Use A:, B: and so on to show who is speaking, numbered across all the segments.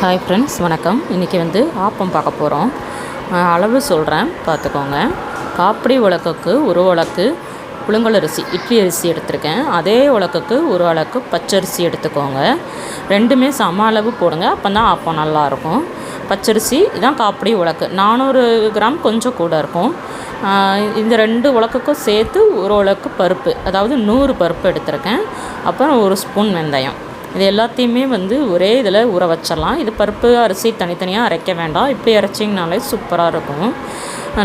A: Hi friends வணக்கம். இன்றைக்கி வந்து ஆப்பம் பார்க்க போகிறோம் அளவு சொல்கிறேன் பார்த்துக்கோங்க. காப்படி உலக்குக்கு ஒரு உலக்கு புழுங்கல் அரிசி இட்லி அரிசி எடுத்திருக்கேன். அதே உலக்குக்கு ஒரு உலக்கு பச்சரிசி எடுத்துக்கோங்க. ரெண்டுமே சம அளவு போடுங்க அப்போ தான் ஆப்பம் நல்லாயிருக்கும். பச்சரிசி இதான் காப்படி உலக்கு. நானூறு கிராம் கொஞ்சம் கூட இருக்கும். இந்த ரெண்டு உலக்குக்கும் சேர்த்து ஒரு உலக்கு பருப்பு அதாவது நூறு பருப்பு எடுத்திருக்கேன். அப்புறம் ஒரு ஸ்பூன் வெந்தயம். இது எல்லாத்தையுமே வந்து ஒரே இதில் ஊற வச்சிடலாம். இது பருப்பு அரிசி தனித்தனியாக அரைக்க வேண்டாம். இப்படி அரைச்சிங்கனாலே சூப்பராக இருக்கும்.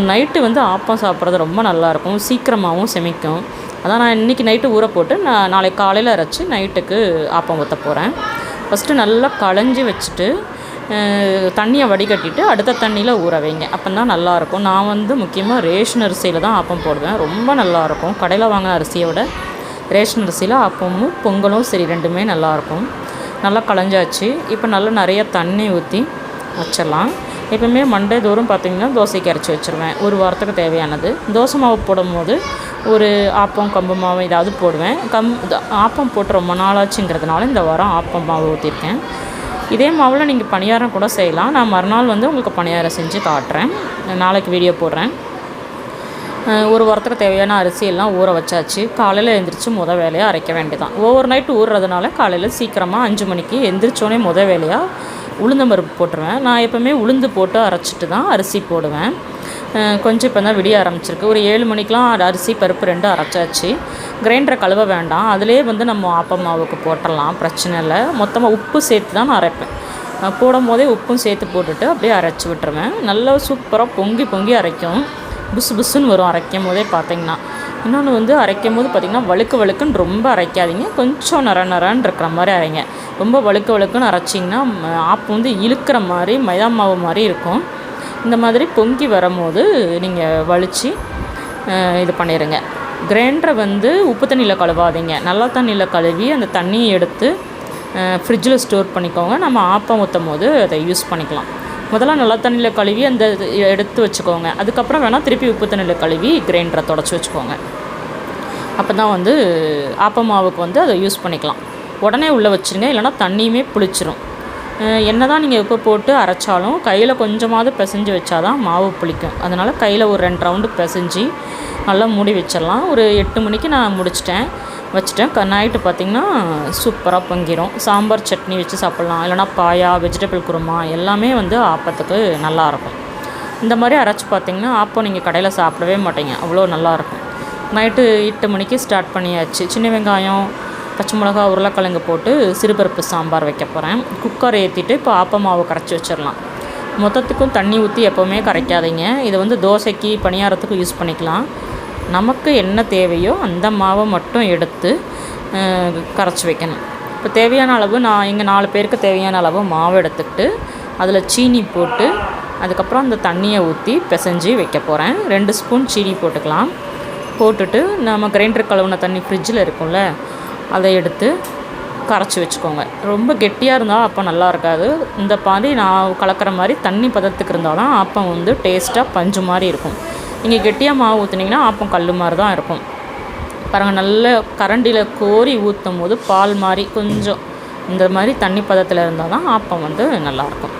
A: நைட்டு வந்து ஆப்பம் சாப்பிட்றது ரொம்ப நல்லாயிருக்கும் சீக்கிரமாகவும் செமிக்கும். அதான் நான் இன்றைக்கி நைட்டு ஊற போட்டு நான் நாளைக்கு காலையில் அரைச்சி நைட்டுக்கு ஆப்பம் ஊற்ற போகிறேன் ஃபஸ்ட்டு நல்லா களைஞ்சி வச்சுட்டு தண்ணியை வடிகட்டிட்டு அடுத்த தண்ணியில் ஊற வைங்க. அப்போ தான் நல்லாயிருக்கும் நான் வந்து முக்கியமாக ரேஷன் அரிசியில் தான் ஆப்பம் போடுவேன். ரொம்ப நல்லாயிருக்கும் கடையில் வாங்கின அரிசியை விட ரேஷன் அரிசியில் அப்பமும் பொங்கலும் சரி ரெண்டுமே நல்லாயிருக்கும் நல்லா களைஞ்சாச்சு. இப்போ நல்லா நிறைய தண்ணி ஊற்றி வச்சிடலாம். எப்பவுமே மண்டே தோறும் பார்த்திங்கன்னா தோசைக்கு அரைச்சி வச்சுருவேன். ஒரு வாரத்துக்கு தேவையானது. தோசை மாவு போடும்போது ஒரு ஆப்பம் கம்பு மாவு ஏதாவது போடுவேன். கம் ஆப்பம் போட்டு ரொம்ப நாளாச்சுங்கிறதுனால இந்த வாரம் ஆப்பம் மாவு ஊற்றிருக்கேன் இதே மாவில் நீங்கள் பணியாரம் கூட செய்யலாம். நான் மறுநாள் வந்து உங்களுக்கு பணியாரம் செஞ்சு காட்டுறேன். நாளைக்கு வீடியோ போடுறேன். ஒரு வாரத்துக்கு தேவையான அரிசி எல்லாம் ஊற வச்சாச்சு. காலையில் எழுந்திரிச்சு முத வேலையாக அரைக்க வேண்டியதான் ஓவர் நைட் ஊறுறதுனால காலையில் சீக்கிரமாக அஞ்சு மணிக்கு எந்திரிச்சோடனே முத வேலையாக உளுந்த பருப்பு போட்டுருவேன். நான் எப்போவுமே உளுந்து போட்டு அரைச்சிட்டு தான் அரிசி போடுவேன். கொஞ்சம் இப்போ தான் விடிய ஆரம்பிச்சிருக்கு. ஒரு ஏழு மணிக்கெலாம் அரிசி பருப்பு ரெண்டும் அரைச்சாச்சு. கிரைண்டரை கழுவ வேண்டாம். அதிலே வந்து நம்ம ஆப்பம் மாவுக்கு போட்டுடலாம். பிரச்சனை இல்லை. மொத்தமாக உப்பு சேர்த்து தான் நான் அரைப்பேன். போடும் போதே உப்பும் சேர்த்து போட்டுட்டு அப்படியே அரைச்சி விட்டுருவேன். நல்லா சூப்பராக பொங்கி பொங்கி அரைக்கும். புசு புசுன்னு வரும் அரைக்கும் போதே பார்த்தீங்கன்னா. இன்னொன்று வந்து அரைக்கும் போது பார்த்திங்கன்னா வழுக்கு வழுக்குன்னு ரொம்ப அரைக்காதீங்க. கொஞ்சம் நர நரன்னு இருக்கிற மாதிரி அரைங்க. ரொம்ப வழுக்கு வழுக்குன்னு அரைச்சிங்கன்னா ஆப்பு வந்து இழுக்கிற மாதிரி மைதா மாவு மாதிரி இருக்கும். இந்த மாதிரி பொங்கி வரும்போது நீங்கள் வலித்து இது பண்ணிடுங்க கிரைண்டரை வந்து உப்பு தண்ணியில் கழுவாதீங்க. நல்லா தண்ணியில் கழுவி அந்த தண்ணியை எடுத்து ஃப்ரிட்ஜில் ஸ்டோர் பண்ணிக்கோங்க. நம்ம ஆப்பம் ஊற்றும் போது அதை யூஸ் பண்ணிக்கலாம். முதல்ல நல்ல தண்ணியில் கழுவி அந்த இது எடுத்து வச்சுக்கோங்க. அதுக்கப்புறம் வேணால் திருப்பி உப்பு தண்ணியில் கழுவி கிரைண்டரை தொடச்சி வச்சுக்கோங்க. அப்போ தான் வந்து ஆப்பம் மாவுக்கு வந்து அதை யூஸ் பண்ணிக்கலாம். உடனே உள்ளே வச்சுருங்க இல்லைனா தண்ணியுமே புளிச்சிரும். என்ன தான் நீங்கள் உப்பு போட்டு அரைச்சாலும் கையில் கொஞ்சமாவது பிசைஞ்சு வச்சாதான் மாவு புளிக்கும். அதனால் கையில் ஒரு ரெண்டு ரவுண்டு பிசைஞ்சு நல்லா மூடி வச்சிடலாம் ஒரு எட்டு மணிக்கு நான் முடிச்சிட்டேன். வச்சுட்டேன். க நைட்டு பார்த்திங்கன்னா சூப்பராக பொங்கிடும் சாம்பார் சட்னி வச்சு சாப்பிட்லாம். இல்லைனா பாயா வெஜிடபிள் குருமா எல்லாமே வந்து ஆப்பத்துக்கு நல்லாயிருக்கும் இந்த மாதிரி அரைச்சி பார்த்திங்கன்னா ஆப்பம் நீங்கள் கடையில் சாப்பிடவே மாட்டீங்க. அவ்வளோ நல்லாயிருக்கும் நைட்டு எட்டு மணிக்கு ஸ்டார்ட் பண்ணியாச்சு. சின்ன வெங்காயம் பச்சை மிளகா உருளைக்கிழங்கு போட்டு சிறுபருப்பு சாம்பார் வைக்க போகிறேன் குக்கர் ஏற்றிட்டு இப்போ ஆப்ப மாவு கரைச்சி வச்சிடலாம். மொத்தத்துக்கும் தண்ணி ஊற்றி எப்போவுமே கரைக்காதீங்க. இதை வந்து தோசைக்கு பணியாரத்துக்கும் யூஸ் பண்ணிக்கலாம். நமக்கு என்ன தேவையோ அந்த மாவை மட்டும் எடுத்து கரைச்சி வைக்கணும். இப்போ தேவையான அளவு நான் இங்கே நாலு பேருக்கு தேவையான அளவு மாவு எடுத்துக்கிட்டு அதில் சீனி போட்டு அதுக்கப்புறம் அந்த தண்ணியை ஊற்றி பிசைஞ்சு வைக்க போகிறேன் ரெண்டு ஸ்பூன் சீனி போட்டுக்கலாம். போட்டுட்டு நம்ம கிரைண்டர் கழுவுன தண்ணி ஃப்ரிட்ஜில் இருக்கும்ல அதை எடுத்து கரைச்சி வச்சுக்கோங்க. ரொம்ப கெட்டியாக இருந்தால் அப்போ நல்லா இருக்காது. இந்த மாதிரி நான் கலக்கிற மாதிரி தண்ணி பதத்துக்கு இருந்தாலும் அப்போ வந்து டேஸ்ட்டாக பஞ்சு மாதிரி இருக்கும். நீங்கள் கெட்டியாக மாவு ஊற்றுனீங்கன்னா ஆப்பம் கல் மாதிரி தான் இருக்கும். பாருங்கள் நல்ல கரண்டியில் கோரி ஊற்றும் போது பால் மாதிரி கொஞ்சம் இந்த மாதிரி தண்ணி பதத்தில் இருந்தால் தான் ஆப்பம் வந்து நல்லாயிருக்கும்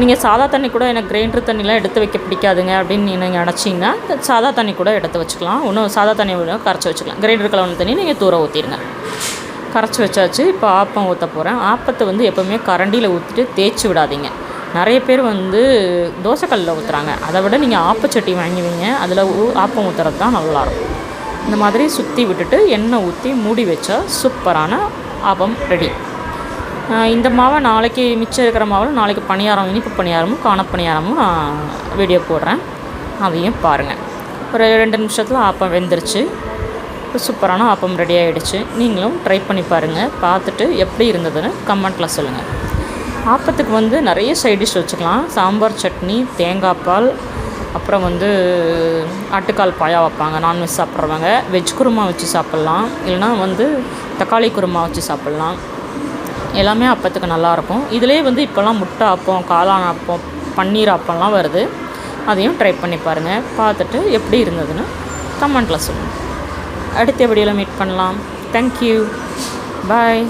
A: நீங்கள் சாதா தண்ணி கூட எனக்கு கிரைண்டர் தண்ணிலாம் எடுத்து வைக்க பிடிக்காதுங்க அப்படின்னு நீங்கள் நினச்சிங்கன்னா சாதா தண்ணி கூட எடுத்து வச்சுக்கலாம். ஒன்றும் சாதா தண்ணி விட கரைச்சி வச்சுக்கலாம். கிரைண்டர் கலவன தண்ணி நீங்கள் தூர ஊற்றிடுங்க கரைச்சி வச்சாச்சு இப்போ ஆப்பம் ஊற்ற போகிறேன் ஆப்பத்தை வந்து எப்போவுமே கரண்டியில் ஊற்றிட்டு தேய்ச்சி விடாதீங்க. நிறைய பேர் வந்து தோசைக்கல்லில் ஊற்றுறாங்க அதை விட நீங்கள் ஆப்பச்சட்டி வாங்குவீங்க. அதில் ஊ- ஆப்பம் ஊற்றுறது தான் நல்லாயிருக்கும் இந்த மாதிரி சுற்றி விட்டுட்டு எண்ணெய் ஊற்றி மூடி வச்சா சூப்பரான ஆப்பம் ரெடி. இந்த மாவை நாளைக்கு மிச்சம் இருக்கிற மாவில் நாளைக்கு பணியாரம் இனிப்பு பணியாரமும் காணப்பணியாரமும் நான் வீடியோ போடுறேன். அதையும் பாருங்கள் ஒரு ரெண்டு நிமிஷத்தில் ஆப்பம் வெந்துருச்சு. சூப்பரான ஆப்பம் ரெடி ஆகிடுச்சு நீங்களும் ட்ரை பண்ணி பாருங்கள் பார்த்துட்டு எப்படி இருந்ததுன்னு கமெண்ட்டில் சொல்லுங்கள் ஆப்பத்துக்கு வந்து நிறைய சைட் டிஷ் வச்சுக்கலாம். சாம்பார் சட்னி தேங்காய் பால் அப்புறம் வந்து ஆட்டுக்கால் பாயா வைப்பாங்க. நான்வெஜ் சாப்பிட்றவங்க. வெஜ் குருமா வச்சு சாப்பிட்லாம். இல்லைனா வந்து தக்காளி குருமா வச்சு சாப்பிட்லாம். எல்லாமே அப்பத்துக்கு நல்லாயிருக்கும் இதிலே வந்து இப்போல்லாம் முட்டை அப்பம் காளான் அப்பம் பன்னீர் அப்பம்லாம் வருது. அதையும் ட்ரை பண்ணி பாருங்கள் பார்த்துட்டு எப்படி இருந்ததுன்னு கமெண்ட்டில் சொல்லுங்கள் அடுத்த வீடியோவில் மீட் பண்ணலாம். Thank you bye